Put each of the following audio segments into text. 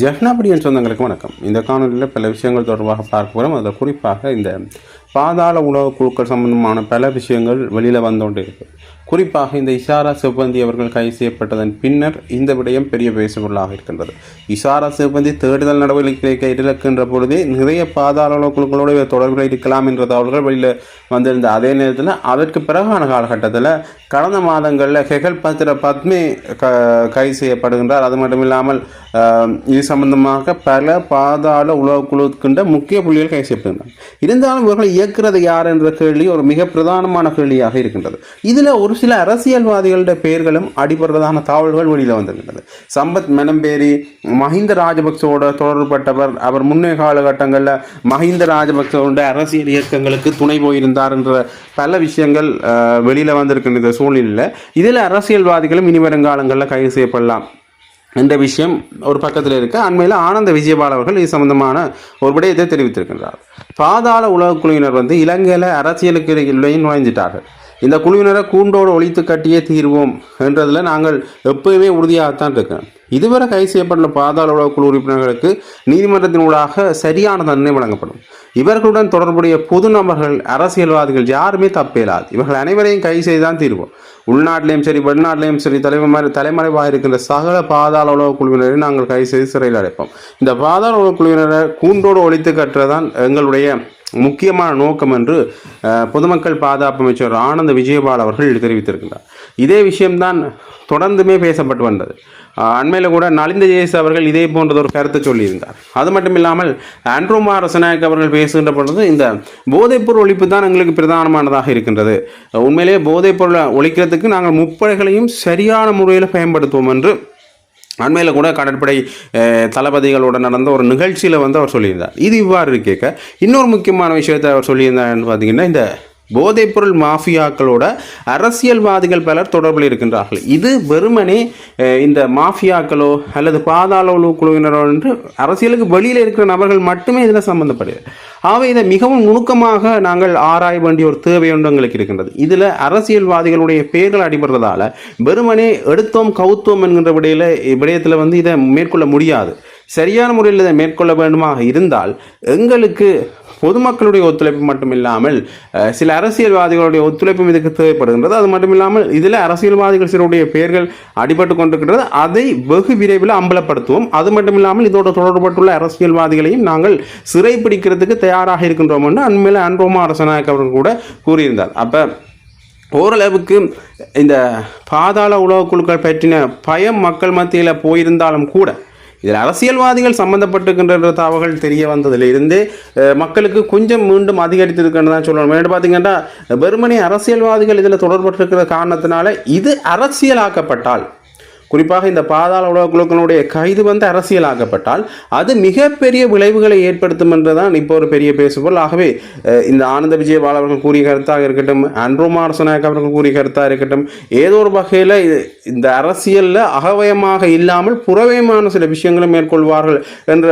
ஜெகனாபடியன் சொந்தங்களுக்கு வணக்கம். இந்த காணொலியில் பல விஷயங்கள் தொடர்பாக பார்க்க போகிறோம் அதில் குறிப்பாக இந்த பாதாள உலக குழுக்கள் சம்பந்தமான பல விஷயங்கள் வெளியில் வந்தோண்டே இருக்கு. குறிப்பாக இந்த இஷாரா சிவபந்தி அவர்கள் கைது செய்யப்பட்டதன் பின்னர் இந்த விடயம் பெரிய பேசுபொருளாக இருக்கின்றது. இஷாரா சிவபந்தி தேடுதல் நடவடிக்கை இருக்கின்ற பொழுதே நிறைய பாதாள உலக குழுக்களோட தொடர்பில் இருக்கலாம் என்ற தகவல்கள் வெளியில் வந்திருந்த அதே நேரத்தில் அதற்கு பிறகான காலகட்டத்தில் கடந்த மாதங்களில் ஹெகல் பத்திர பத்மே க கைது செய்யப்படுகின்றார். அது மட்டும் இல்லாமல் இது சம்பந்தமாக பல பாதாள உலக குழுக்கின்ற முக்கிய புள்ளிகள் கைது செய்யப்படுகின்றன இருந்தாலும் இவர்களை இயக்குறது யார் என்ற கேள்வி ஒரு மிக பிரதானமான கேள்வியாக இருக்கின்றது. இதில் ஒரு சில அரசியல்வாதிகளுடைய பெயர்களும் அடிபடுறதான தகவல்கள் வெளியில் வந்திருக்கின்றது. சம்பத் மெனம்பேரி மஹிந்த ராஜபக்சோட தொடர்பட்டவர் அவர் முன்னே காலகட்டங்களில் மஹிந்த ராஜபக்சவோட அரசியல் இயக்கங்களுக்கு துணை போயிருந்தார் என்ற பல விஷயங்கள் வெளியில் வந்திருக்கின்ற சூழ்நிலையில் இதில் அரசியல்வாதிகளும் இனி வருங்காலங்களில் கைது செய்யப்படலாம். என்ற விஷயம் ஒரு பக்கத்தில் இருக்க. அண்மையில் ஆனந்த விஜயபால் அவர்கள் இது சம்பந்தமான ஒரு விடயத்தை தெரிவித்திருக்கின்றார். பாதாள உலக குழுவினர் வந்து இலங்கையில் அரசியலுக்கு இடையே நுழைஞ்சிட்டார்கள். இந்த குழுவினரை கூண்டோடு ஒழித்து கட்டியே தீர்வோம் என்றதில் நாங்கள் எப்பயுமே உறுதியாகத்தான் இருக்கிறோம் இதுவரை கை செய்யப்பட்ட பாதாள உலக குழு உறுப்பினர்களுக்கு நீதிமன்றத்தின் ஊடாக சரியான தண்டனை வழங்கப்படும். இவர்களுடன் தொடர்புடைய பொது நபர்கள் அரசியல்வாதிகள் யாருமே தப்பேலாது. இவர்கள் அனைவரையும் கைது செய்துதான் தீர்வோம். உள்நாட்டிலையும் சரி வெளிநாட்டிலையும் சரி தலைமறை தலைமறைவாக இருக்கின்ற சகல பாதாள உலக குழுவினரை நாங்கள் கை செய்து சிறையில் அடைப்போம். இந்த பாதாள உலக குழுவினரை கூண்டோடு ஒழித்து கட்டுறதான் எங்களுடைய முக்கியமான நோக்கம் என்று பொதுமக்கள் பாதுகாப்பு அமைச்சர் ஆனந்த விஜயபால் அவர்கள் தெரிவித்திருக்கின்றார் இதே விஷயம்தான் தொடர்ந்துமே பேசப்பட்டு வந்தது. அண்மையில் கூட நலிந்த ஜெயஸ் அவர்கள் இதே போன்றது ஒரு கருத்தை சொல்லியிருந்தார். அது மட்டும் இல்லாமல் ஆண்ட்ரோமா ரசநாயக் அவர்கள் பேசுகின்ற பொழுது இந்த போதைப்பொருள் ஒழிப்பு தான் எங்களுக்கு பிரதானமானதாக இருக்கின்றது. உண்மையிலேயே போதைப்பொருளை ஒழிக்கிறதுக்கு நாங்கள் முப்படைகளையும் சரியான முறையில் பயன்படுத்துவோம் என்று அண்மையில் கூட கடற்படை அஹ், தளபதிகளோட நடந்த ஒரு நிகழ்ச்சியில் வந்து அவர் சொல்லியிருந்தார். இது இவ்வாறு கேட்க இன்னொரு முக்கியமான விஷயத்தை அவர் சொல்லியிருந்தாருன்னு பார்த்தீங்கன்னா இந்த போதைப்பொருள் மாஃபியாக்களோட அரசியல்வாதிகள் பலர் தொடர்பில் இருக்கின்றார்கள். இது வெறுமனே இந்த மாஃபியாக்களோ அல்லது பாதாள குழுவினரோ என்று அரசியலுக்கு வெளியில் இருக்கிற நபர்கள் மட்டுமே இதில் சம்பந்தப்படுகிறது. ஆகவே இதை மிகவும் நுணுக்கமாக நாங்கள் ஆராய வேண்டிய ஒரு தேவை ஒன்று எங்களுக்கு இருக்கின்றது. இதில் அரசியல்வாதிகளுடைய பெயர்கள் அடிபடுறதால வெறுமனே எடுத்தோம் கவுத்தோம் என்கின்ற விடையில் விடயத்தில் வந்து இதை மேற்கொள்ள முடியாது. சரியான முறையில் இதை மேற்கொள்ள வேண்டுமாக இருந்தால் எங்களுக்கு பொதுமக்களுடைய ஒத்துழைப்பு மட்டும் இல்லாமல் சில அரசியல்வாதிகளுடைய ஒத்துழைப்பும் இதுக்கு தேவைப்படுகின்றது. அது மட்டும் இல்லாமல் இதில் அரசியல்வாதிகள் சிலருடைய பெயர்கள் அடிபட்டு கொண்டிருக்கின்றது. அதை வெகு விரைவில் அம்பலப்படுத்துவோம். அது மட்டும் இல்லாமல் இதோடு தொடர்பட்டுள்ள அரசியல்வாதிகளையும் நாங்கள் சிறைப்பிடிக்கிறதுக்கு தயாராக இருக்கின்றோம் என்று அண்மையில் அன்ரோமா அரசநாயக் அவர்கள் கூட கூறியிருந்தார். அப்போ ஓரளவுக்கு இந்த பாதாள உலக குழுக்கள் பற்றின பயம் மக்கள் மத்தியில் போயிருந்தாலும் கூட இதில் அரசியல்வாதிகள் சம்பந்தப்பட்டிருக்கின்ற தகவல்கள் தெரிய வந்ததில் இருந்து மக்களுக்கு கொஞ்சம் மீண்டும் அதிகரித்திருக்கின்றதான் தான் சொல்லணும். ஏன்னு பார்த்தீங்கன்னா வெறுமனே அரசியல்வாதிகள் இதில் தொடர்பட்டிருக்கிற காரணத்தினால இது அரசியலாக்கப்பட்டால் குறிப்பாக இந்த பாதாள உலக குழுக்களுடைய கைது வந்து அரசியலாக்கப்பட்டால் அது மிகப்பெரிய விளைவுகளை ஏற்படுத்தும் என்றுதான் இப்போ ஒரு பெரிய பேசுபொருள். ஆகவே இந்த ஆனந்த விஜயபால் அவர்கள் கூறிய கருத்தாக இருக்கட்டும் அன்ரோமா அரசநாயக் அவர்கள் கூறிய கருத்தாக இருக்கட்டும் ஏதோ ஒரு வகையில் இந்த அரசியலில் அகவயமாக இல்லாமல் புறவயமான சில விஷயங்களை மேற்கொள்வார்கள் என்ற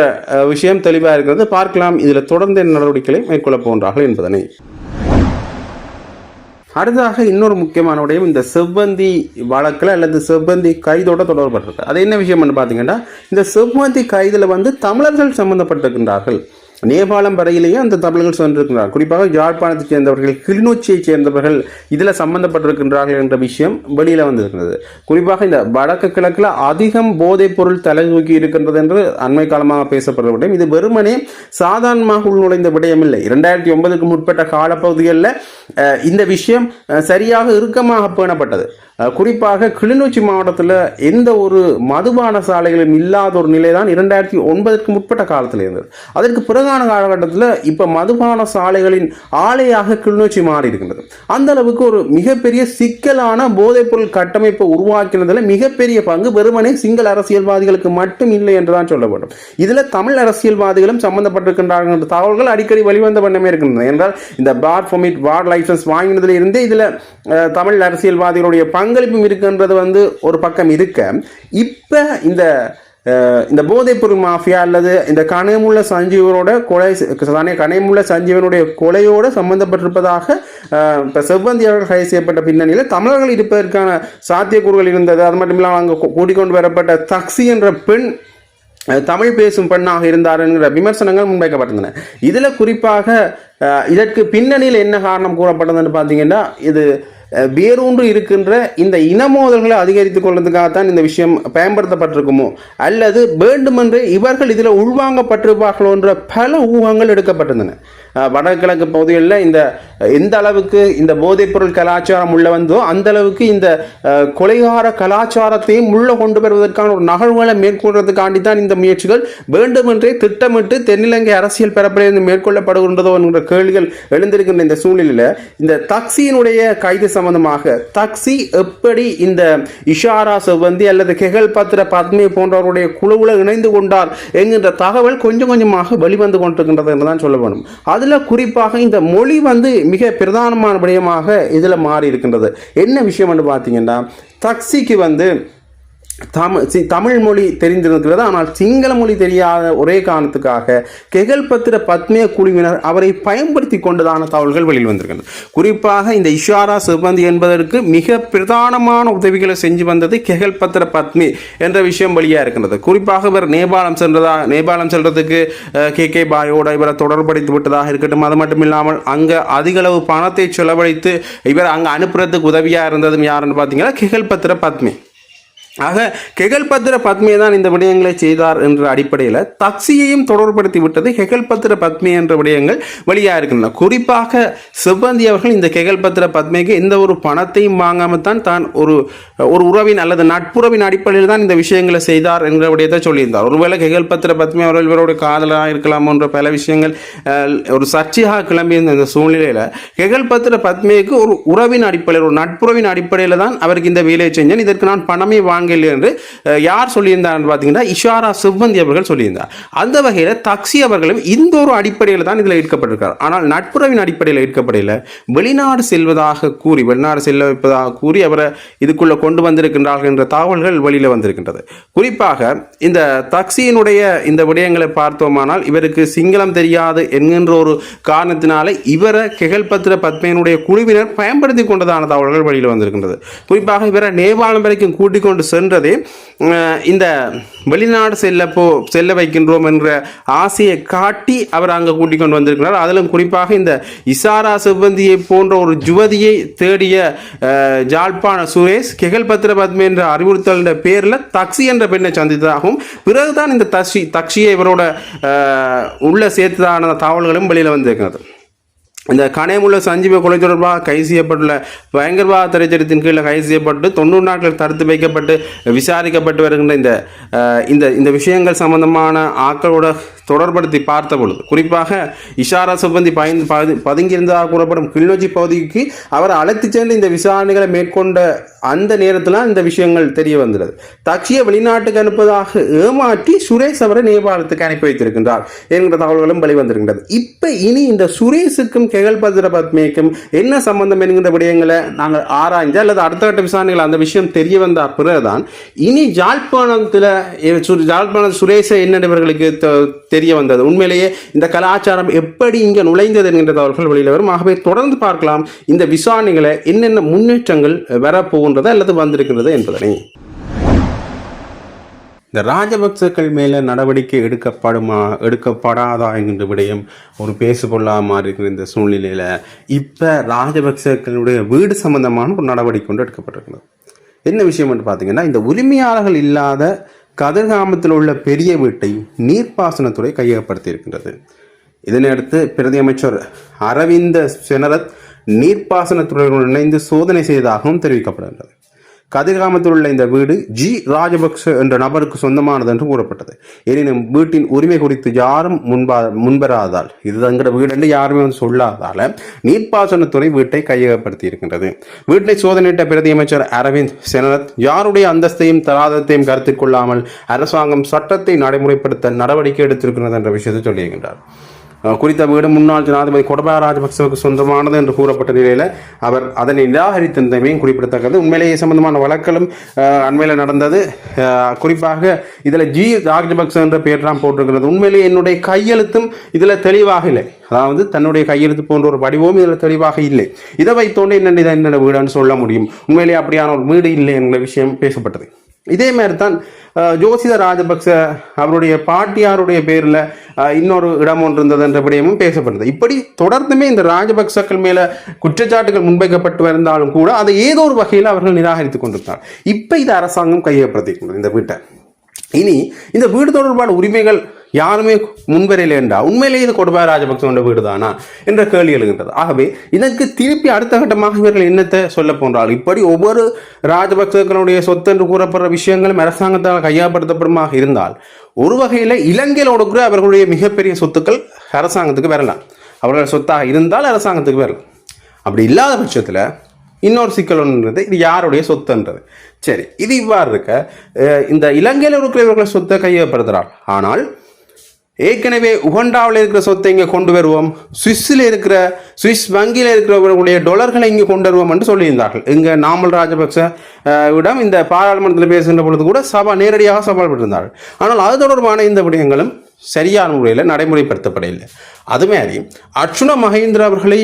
விஷயம் தெளிவாக இருக்கிறது. பார்க்கலாம் இதில் தொடர்ந்து நடவடிக்கைகளை மேற்கொள்ளப் போன்றார்கள் என்பதனை. அடுத்ததாக இன்னொரு முக்கியமான விடயம் இந்த செவ்வந்தி வழக்கில் அல்லது செவ்வந்தி கைதோட தொடர்பட்டிருக்கு அது என்ன விஷயம்னு பார்த்தீங்கன்னா இந்த செவ்வந்தி கைதில் வந்து தமிழர்கள் சம்மந்தப்பட்டிருக்கின்றார்கள் நேபாளம் வரையிலேயே அந்த தமிழர்கள் சென்றிருக்கிறார் குறிப்பாக யாழ்ப்பாணத்தைச் சேர்ந்தவர்கள் கிளிநொச்சியைச் சேர்ந்தவர்கள் இதில் சம்பந்தப்பட்டிருக்கின்றார்கள் என்ற விஷயம் வெளியில் வந்திருக்கிறது. குறிப்பாக இந்த வடக்கு கிழக்கில் அதிகம் போதைப் பொருள் தலை தூக்கி இருக்கின்றது என்று அண்மை காலமாக பேசப்படுற விடயம் இது வெறுமனே சாதாரணமாக உள்நுழைந்த விடயம் இல்லை இரண்டாயிரத்தி ஒன்பதுக்கு முற்பட்ட காலப்பகுதிகளில் இந்த விஷயம் சரியாக இறுக்கமாக பேணப்பட்டது. குறிப்பாக கிளிநொச்சி மாவட்டத்தில் எந்த ஒரு மதுபான சாலைகளும் இல்லாத ஒரு நிலை தான் இரண்டாயிரத்தி ஒன்பதுக்கு முற்பட்ட காலத்தில் இருந்தது. அதற்கு பிறகான காலகட்டத்தில் இப்போ மதுபான சாலைகளின் ஆலையாக கிளிநொச்சி மாறி இருக்கின்றது. அந்த அளவுக்கு ஒரு மிகப்பெரிய சிக்கலான போதைப்பொருள் கட்டமைப்பை உருவாக்கினதில் மிகப்பெரிய பங்கு வெறுமனே சிங்கள அரசியல்வாதிகளுக்கு மட்டும் இல்லை என்று தான் சொல்லப்படும் இதில் தமிழ் அரசியல்வாதிகளும் சம்பந்தப்பட்டிருக்கின்றார்கள் என்ற தகவல்கள் அடிக்கடி வெளிவந்த வண்ணமே இருக்கின்றன என்றால் இந்த பார் ஃபமிட் வார் லைசன்ஸ் வாங்கினதுல இருந்தே இதில் தமிழ் அரசியல்வாதிகளுடைய பங்கு பங்களிப்பும் இருக்குன்றது வந்து ஒரு பக்கம் இருக்க. இப்போ இந்த இந்த போதைப்பொருள் மாஃபியா அல்லது இந்த கனமுள்ள சஞ்சீவனோட கொலை தானே கனமுள்ள சஞ்சீவனுடைய கொலையோடு சம்பந்தப்பட்டிருப்பதாக இப்போ செவ்வந்தி அவர்கள் கைது செய்யப்பட்ட பின்னணியில் தமிழர்கள் இருப்பதற்கான சாத்தியக்கூறுகள் இருந்தது. அது மட்டும் இல்லாமல் அங்கே கூட்டிக்கொண்டு வரப்பட்ட தக்சி என்ற பெண் தமிழ் பேசும் பெண்ணாக இருந்தார் என்கிற விமர்சனங்கள் முன்வைக்கப்பட்டிருந்தன. இதில் குறிப்பாக இதற்கு பின்னணியில் என்ன காரணம் கூறப்பட்டதுன்னு பார்த்தீங்கன்னா இது வேரூன்று இருக்கின்ற இந்த இனமோதல்களை அதிகரித்துக் கொள்வதற்காகத்தான் இந்த விஷயம் பயன்படுத்தப்பட்டிருக்குமோ? அல்லது வேண்டுமென்றே இவர்கள் இதில் உள்வாங்கப்பட்டிருப்பார்களோ என்ற பல ஊகங்கள் எடுக்கப்பட்டிருந்தன. வடகிழக்கு பகுதிகளில் இந்த எந்த அளவுக்கு இந்த போதைப்பொருள் கலாச்சாரம் உள்ள வந்தோ அந்த அளவுக்கு இந்த கொலைகார கலாச்சாரத்தையும் உள்ள கொண்டு வருவதற்கான ஒரு நகர்வுகளை மேற்கொள்றதுக்காண்டி தான் இந்த முயற்சிகள். வேண்டுமென்றே திட்டமிட்டு தென்னிலங்கை அரசியல் பரப்பிலிருந்து மேற்கொள்ளப்படுகின்றதோ என்கிற கேள்விகள் எழுந்திருக்கின்ற இந்த சூழ்நிலையில் இந்த தக்சியினுடைய கைது சம்பந்தமாக தக்சி எப்படி இந்த இஷாரா செவ்வந்தி அல்லது கெகல் பத்திர பத்மி போன்றவருடைய குழுவில் இணைந்து கொண்டார் என்கின்ற தகவல் கொஞ்சம் கொஞ்சமாக வெளிவந்து கொண்டிருக்கின்றது என்று தான் சொல்ல வேணும். அதில் குறிப்பாக இந்த மொழி வந்து மிக பிரதானமான விடயமாக இதில் மாறி இருக்கின்றது என்ன விஷயம்னு பார்த்தீங்கன்னா தக்சிக்கு வந்து தமிழ் சி- தமிழ் மொழி தெரிந்திருக்கிறது? ஆனால் சிங்கள மொழி தெரியாத ஒரே காரணத்துக்காக கெகல் பத்திர பத்மிய குழுவினர் அவரை பயன்படுத்தி கொண்டதான தகவல்கள் வெளியில் வந்திருக்கின்றன. குறிப்பாக இந்த இஷாரா சிபந்தி என்பதற்கு மிக பிரதானமான உதவிகளை செஞ்சு வந்தது கெகல் பத்திர பத்மி என்ற விஷயம் வெளியாக இருக்கின்றது. குறிப்பாக இவர் நேபாளம் சென்றதா நேபாளம் செல்றதுக்கு கே கே பாயோட இவரை தொடர்படுத்தி விட்டதாக இருக்கட்டும் அது மட்டும் இல்லாமல் அங்கே அதிகளவு பணத்தை செலவழித்து இவர் அங்கே அனுப்புறதுக்கு உதவியாக இருந்ததும் யாருன்னு பார்த்தீங்கன்னா கெகல் பத்திர பத்மி. ஆக கெகல் பத்திர பத்மி தான் இந்த விடயங்களை செய்தார் என்ற அடிப்படையில் தக்சியையும் தொடர்படுத்தி விட்டது கெகல் பத்திர பத்மி என்ற விடயங்கள் வெளியாக இருக்கின்றன. குறிப்பாக செவ்வந்தி அவர்கள் இந்த கெகல் பத்திர பத்மிக்கு எந்த ஒரு பணத்தையும் வாங்காமல் தான் தான் ஒரு ஒரு உறவின் அல்லது நட்புறவின் அடிப்படையில் தான் இந்த விஷயங்களை செய்தார் என்ற விடயத்தை சொல்லியிருந்தார். ஒருவேளை கெகல் பத்திர பத்மி அவர்கள் இவருடைய காதலாக இருக்கலாம் என்ற பல விஷயங்கள் ஒரு சர்ச்சையாக கிளம்பியிருந்த இந்த சூழ்நிலையில் கெகல் பத்திர பத்மிக்கு ஒரு உறவின் அடிப்படையில் ஒரு நட்புறவின் அடிப்படையில் தான் அவருக்கு இந்த வேலையை செஞ்சேன். இதற்கு நான் பணமே வாங்கலை என்று யார் சொல்லியிருந்தார்னு பார்த்தீங்கன்னா இஷாரா சிவந்தி அவர்கள் சொல்லியிருந்தார். அந்த வகையில் தக்சி அவர்களும் இந்த ஒரு அடிப்படையில் தான் இதில் ஈர்க்கப்பட்டிருக்கார். ஆனால் நட்புறவின் அடிப்படையில் ஈர்க்கப்படையில் வெளிநாடு செல்வதாக கூறி வெளிநாடு செல்ல வைப்பதாக கூறி அவரை இதுக்குள்ளே கொண்டு வந்திருக்கின்றார்கள் என்ற தகவல்கள் வெளியில் வந்திருக்கின்றது. குறிப்பாக இந்த தக்சியினுடைய இந்த விடயங்களை பார்த்தோமானால் இவருக்கு சிங்களம் தெரியாது என்கின்ற ஒரு காரணத்தினாலே இவரை கெகல்பத்திர பத்மையினுடைய குழுவினர் பயன்படுத்தி கொண்டதான தகவல்கள் வெளியில் வந்திருக்கின்றது. குறிப்பாக இவரை நேபாளம் வரைக்கும் கூட்டிக் கொண்டு சென்றதே. இந்த வெளிநாடு செல்ல போ செல்ல வைக்கின்றோம் என்ற ஆசையை காட்டி அவர் அங்கே கூட்டிக் கொண்டு வந்திருக்கிறார். அதிலும் குறிப்பாக இந்த இசாரா செவ்வந்தியை போன்ற ஒரு ஜுவதியை தேடிய அஹ், ஜாழ்ப்பாண சுரேஷ் கெகல் பத்திர பத்மி என்ற அறிவுறுத்தல் பேரில் தக்சி என்ற பெண்ணை சந்தித்ததாகவும் பிறகுதான் இந்த தக்ஷி தக்ஷியை இவரோட உள்ள சேர்த்ததான தகவல்களும் வெளியில் வந்திருக்கிறது. இந்த கனேமுள்ள சஞ்சீவ கொலை தொடர்பாக கைது செய்யப்பட்டுள்ள பயங்கரவாத திரைச்சட்டத்தின் கீழே கைது செய்யப்பட்டு தொண்ணூறு நாட்கள் தடுத்து வைக்கப்பட்டு விசாரிக்கப்பட்டு வருகின்ற இந்த இந்த இந்த விஷயங்கள் சம்பந்தமான ஆக்களோட தொடர்படுத்தி பார்த்த பொழுது குறிப்பாக இஷாரா சுபந்தி பயந்து பதுங்கியிருந்ததாக கூறப்படும் கிளிநொச்சி பகுதிக்கு அவர் அழைத்து சென்று இந்த விசாரணைகளை மேற்கொண்ட அந்த நேரத்தில் இந்த விஷயங்கள் தெரிய வந்துள்ளது தக்ஷியை வெளிநாட்டுக்கு அனுப்பதாக ஏமாற்றி சுரேஷ் அவரை நேபாளத்துக்கு அனுப்பி வைத்திருக்கின்றார் என்கிற தகவல்களும் வெளிவந்திருக்கின்றது. இப்போ இனி இந்த சுரேஷுக்கும் கெகல் பத்ர பத்மேக்கும் என்ன சம்பந்தம் என்கிற விடயங்களை நாங்கள் ஆராய்ந்து அல்லது அடுத்த கட்ட விசாரணைகள் அந்த விஷயம் தெரிய வந்த பிறகுதான் இனி ஜாழ்ப்பாணத்தில் ஜாழ்ப்பாணம் சுரேஷை என்னவர்களுக்கு தெரிய வந்தது. உண்மையிலேயே இந்த கலாச்சாரம் எப்படி இங்கே நுழைந்தது என்கின்ற தகவல்கள் வெளியில் வரும். ஆகவே தொடர்ந்து பார்க்கலாம் இந்த விசாரணைகளை என்னென்ன முன்னேற்றங்கள் வரப்போகின்றது அல்லது வந்திருக்கின்றது என்பதனை. இந்த ராஜபக்சக்கள் மேலே நடவடிக்கை எடுக்கப்படுமா எடுக்கப்படாதா என்கின்ற விடயம் ஒரு பேசுபொருளாக மாறி இருக்கிற இந்த சூழ்நிலையில் இப்போ ராஜபக்சக்களுடைய வீடு சம்பந்தமான ஒரு நடவடிக்கை கொண்டு எடுக்கப்பட்டிருக்கிறது. என்ன விஷயம் என்று பார்த்தீங்கன்னா இந்த உரிமையாளர்கள் இல்லாத கதிர்காமத்தில் உள்ள பெரிய வீட்டை நீர்ப்பாசனத்துறை கையகப்படுத்தியிருக்கின்றது. இதனையடுத்து பிரதி அமைச்சர் அரவிந்த செனரத் நீர்ப்பாசனத்துறையுடன் இணைந்து சோதனை செய்ததாகவும் தெரிவிக்கப்படுகின்றது. கதிர்காமத்தில் உள்ள இந்த வீடு ஜி ராஜபக்ச என்ற நபருக்கு சொந்தமானது என்று கூறப்பட்டது. எனினும் வீட்டின் உரிமை குறித்து யாரும் முன்பா முன்வராதால் இது தங்கிற வீடு என்று யாருமே வந்து சொல்லாதால நீர்ப்பாசனத்துறை வீட்டை கையகப்படுத்தி இருக்கின்றது வீட்டை சோதனையிட்ட பிரதி அமைச்சர் அரவிந்த் செனரத் யாருடைய அந்தஸ்தையும் தராதத்தையும் கருத்தில் கொள்ளாமல் அரசாங்கம் சட்டத்தை நடைமுறைப்படுத்த நடவடிக்கை எடுத்திருக்கிறது என்ற விஷயத்தை சொல்லியிருக்கின்றார். குறித்த வீடு முன்னாள் ஜனாதிபதி கொடபா ராஜபக்சவுக்கு சொந்தமானது என்று கூறப்பட்ட நிலையில் அவர் அதனை நிராகரித்திருந்தமையும் குறிப்பிடத்தக்கது. உண்மையிலேயே சம்பந்தமான வழக்கலும் அண்மையில் நடந்தது. குறிப்பாக இதில் ஜி ராஜபக்ச என்ற பெயர் தான் போட்டிருக்கிறது. உண்மையிலேயே என்னுடைய கையெழுத்தும் இதில் தெளிவாக இல்லை. அதாவது தன்னுடைய கையெழுத்து போன்ற ஒரு வடிவமும் இதில் தெளிவாக இல்லை. இதை வைத்தோண்டு என்னென்ன என்னென்ன வீடுன்னு சொல்ல முடியும். உண்மையிலேயே அப்படியான ஒரு வீடு இல்லை என்ற விஷயம் பேசப்பட்டது. இதே மாதிரி தான் ஜோசித ராஜபக்ச அவருடைய பாட்டியாருடைய பேரில் இன்னொரு இடம் ஒன்று இருந்தது என்ற விடயமும் பேசப்படுது. இப்படி தொடர்ந்துமே இந்த ராஜபக்சக்கள் மேலே குற்றச்சாட்டுகள் முன்வைக்கப்பட்டு வந்தாலும் கூட அதை ஏதோ ஒரு வகையில் அவர்கள் நிராகரித்துக் கொண்டிருந்தார் இப்போ இது அரசாங்கம் கையப்படுத்திக் இந்த வீட்டை. இனி இந்த வீடு தொடர்பான உரிமைகள் யாருமே முன்வரையில் என்றா உண்மையிலேயே இது கொடுபாய ராஜபக்சோட வீடு தானா என்ற கேள்வி எழுகின்றது. ஆகவே இதற்கு திருப்பி அடுத்த கட்டமாக இவர்கள் என்னத்தை சொல்ல போன்றால் இப்படி ஒவ்வொரு ராஜபக்சர்களுடைய சொத்து என்று கூறப்படுற விஷயங்களும் அரசாங்கத்தால் கையாப்படுத்தப்படுமாக இருந்தால் ஒரு வகையில் இலங்கையில் ஒடுக்கிற அவர்களுடைய மிகப்பெரிய சொத்துக்கள் அரசாங்கத்துக்கு வரலாம். அவர்கள் சொத்தாக இருந்தால் அரசாங்கத்துக்கு வரலாம். அப்படி இல்லாத பட்சத்தில் இன்னொரு சிக்கல் ஒன்றுன்றது இது யாருடைய சொத்துன்றது. சரி இது இவ்வாறு இருக்க இந்த இலங்கையில் இருக்கிறவர்கள் சொத்தை கையப்படுத்துகிறார் ஆனால் ஏற்கனவே உகண்டாவில் இருக்கிற சொத்தை இங்கே கொண்டு வருவோம். சுவிஸில் இருக்கிற சுவிஸ் வங்கியில் இருக்கிறவர்களுடைய டொலர்களை இங்கே கொண்டு வருவோம் என்று சொல்லியிருந்தார்கள். இங்கே நாமல் ராஜபக்ச விடம் இடம் இந்த பாராளுமன்றத்தில் பேசுகின்ற பொழுது கூட சபா நேரடியாக சவால்பட்டிருந்தார்கள் ஆனால் அது தொடர்பான இந்த விடயங்களும் சரியான முறையில் நடைமுறைப்படுத்தப்படவில்லை. அது மாதிரி அர்ச்சுன மகேந்திர அவர்களை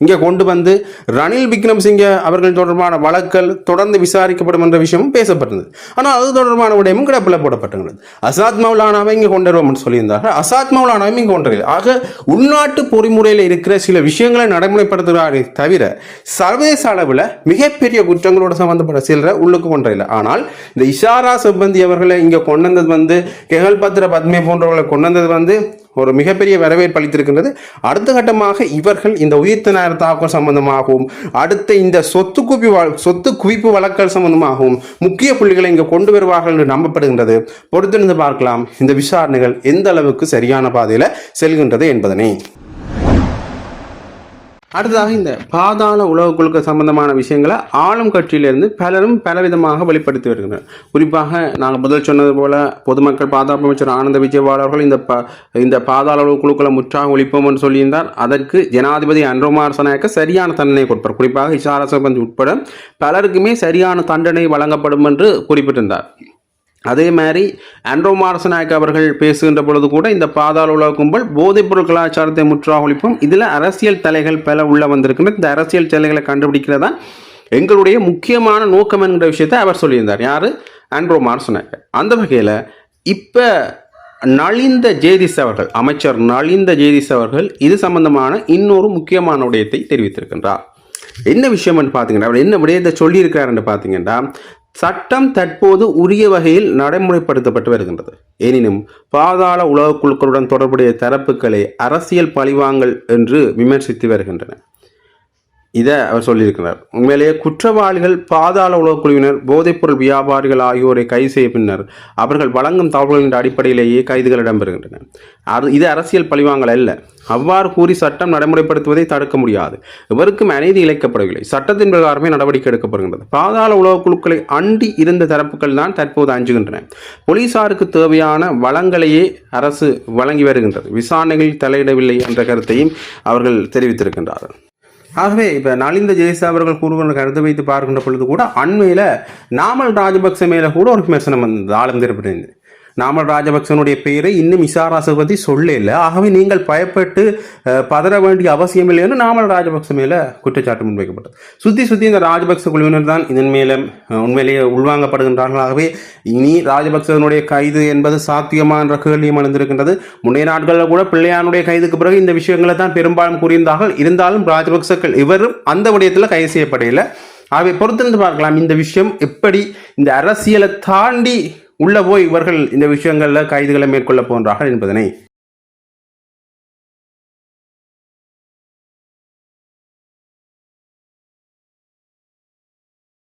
இங்கே கொண்டு வந்து ரணில் விக்ரம்சிங்க அவர்கள் தொடர்பான வழக்கல் தொடர்ந்து விசாரிக்கப்படும் என்ற விஷயமும் பேசப்பட்டது. ஆனால் அது தொடர்பான விடயமும் கிடப்பில் போடப்பட்டுள்ளது அசாத் மௌலானாவை இங்கே கொண்டு வருவோம்னு சொல்லியிருந்தார்கள். அசாத் மௌலானாவை இங்கே கொண்டு ஆக உள்நாட்டு பொறிமுறையில் இருக்கிற சில விஷயங்களை நடைமுறைப்படுத்துகிறாரே தவிர சர்வதேச அளவில் மிகப்பெரிய குற்றங்களோட சம்பந்தப்பட்ட சிலரை உள்ளுக்கு கொண்டில்லை ஆனால் இந்த இஷாரா சிப்பந்தி அவர்களை இங்கே கொண்டு வந்தது வந்து கெகல் பத்ர பத்மே போன்றவர்களை கொண்டு வந்தது வந்து ஒரு மிகப்பெரிய வரவேற்பு அளித்திருக்கின்றது. அடுத்த கட்டமாக இவர்கள் இந்த உயிர்த்த தாக்கம் சம்பந்தமாகவும் அடுத்த இந்த சொத்து குவி சொத்து குவிப்பு வழக்கல் சம்பந்தமாகவும் முக்கிய புள்ளிகளை இங்கே கொண்டு வருவார்கள் என்று நம்பப்படுகின்றது. பொறுத்திருந்து பார்க்கலாம். இந்த விசாரணைகள் எந்த அளவுக்கு சரியான பாதையில் செல்கின்றது என்பதனை. அடுத்ததாக இந்த பாதாள உலக குழுக்கள் சம்பந்தமான விஷயங்களை ஆளும் கட்சியிலிருந்து பலரும் பலவிதமாக வெளிப்படுத்தி வருகின்றனர். குறிப்பாக நாங்கள் முதல் சொன்னது போல பொதுமக்கள் பாதுகாப்பு அமைச்சர் ஆனந்த விஜயவால் அவர்கள் இந்த ப இந்த பாதாள உலக குழுக்களை முற்றாக ஒழிப்போம் என்று சொல்லியிருந்தார். அதற்கு ஜனாதிபதி அன்ரோமார் சனாயக்க சரியான தண்டனை கொடுப்பார். குறிப்பாக இஷாரசபந்த் உட்பட பலருக்குமே சரியான தண்டனை வழங்கப்படும் என்று குறிப்பிட்டிருந்தார். அதே மாதிரி ஆண்ட்ரோ மாரசநாயக் அவர்கள் பேசுகின்ற பொழுது கூட இந்த பாதாள உலக கும்பல் போதைப்பொருள் கலாச்சாரத்தை முற்றாக ஒழிப்போம் இதில் அரசியல் தலைகள் பல உள்ள வந்திருக்கின்றன. இந்த அரசியல் தலைகளை கண்டுபிடிக்கிறதா எங்களுடைய முக்கியமான நோக்கம் என்கிற விஷயத்தை அவர் சொல்லியிருந்தார். யார்? ஆண்ட்ரோ மாரசநாயக் அந்த வகையில் இப்போ நலிந்த ஜேதிஸ் அவர்கள் அமைச்சர் நலிந்த ஜேதிஸ் அவர்கள் இது சம்பந்தமான இன்னொரு முக்கியமான விடயத்தை தெரிவித்திருக்கின்றார். என்ன விஷயம்னு பார்த்தீங்கன்னா அவர் என்ன விடயத்தை சொல்லியிருக்காருன்னு பார்த்தீங்கன்னா சட்டம் தற்போது உரிய வகையில் நடைமுறைப்படுத்தப்பட்டு வருகின்றது. எனினும் பாதாள உலகக் குழுக்களுடன் தொடர்புடைய தரப்புகளை அரசியல் பழிவாங்கல் என்று விமர்சித்து வருகின்றன இதை அவர் சொல்லியிருக்கிறார். உண்மையிலேயே குற்றவாளிகள் பாதாள உலகக் குழுவினர் போதைப்பொருள் வியாபாரிகள் ஆகியோரை கைது செய்ய பின்னர் அவர்கள் வழங்கும் தகவல்களின் அடிப்படையிலேயே கைதுகள் இடம்பெறுகின்றன. அது இது அரசியல் பழிவாங்கல் அல்ல. அவ்வாறு கூறி சட்டம் நடைமுறைப்படுத்துவதை தடுக்க முடியாது. இவருக்கும் அநீதி இழைக்கப்படவில்லை. சட்டத்தின் பிரகாரமே நடவடிக்கை எடுக்கப்படுகின்றது. பாதாள உலகக் குழுக்களை அண்டி இருந்த தரப்புகள் தான் தற்போது அஞ்சுகின்றன. போலீசாருக்கு தேவையான வளங்களையே அரசு வழங்கி வருகின்றது. விசாரணைகளில் தலையிடவில்லை என்ற கருத்தையும் அவர்கள் தெரிவித்திருக்கின்றார்கள். ஆகவே இப்போ நலிந்த ஜெயசா அவர்கள் கூறுகின்ற கருத்தை வைத்து பார்க்கின்ற பொழுது கூட அண்மையில் நாமல் ராஜபக்ச மேலே கூட ஒரு விமர்சனம் வந்தது ஆளும் நாமல் ராஜபக்சனுடைய பெயரை இன்னும் இசாராசை பற்றி சொல்லல ஆகவே நீங்கள் பயப்பட்டு பதற வேண்டிய அவசியம் இல்லைன்னு நாமல் ராஜபக்ச மேலே குற்றச்சாட்டு முன்வைக்கப்பட்டது. சுற்றி சுற்றி இந்த ராஜபக்ச குழுவினர் தான் இதன் மேலே உண்மையிலேயே உள்வாங்கப்படுகின்றார்கள். ஆகவே இனி ராஜபக்சனுடைய கைது என்பது சாத்தியமா என்ற கேள்வியும் எழுந்திருக்கின்றது. முன்னைய நாட்களில் கூட பிள்ளையானுடைய கைதுக்கு பிறகு இந்த விஷயங்களை தான் பெரும்பாலும் கூறியிருந்தார்கள். இருந்தாலும் ராஜபக்சக்கள் இவரும் அந்த விடயத்தில் கைது செய்யப்படையில ஆகவே பொறுத்திருந்து பார்க்கலாம் இந்த விஷயம் எப்படி இந்த அரசியலை தாண்டி உள்ள போய் இவர்கள் இந்த விஷயங்களில் கைதுகளை மேற்கொள்ள போன்றார்கள் என்பதனை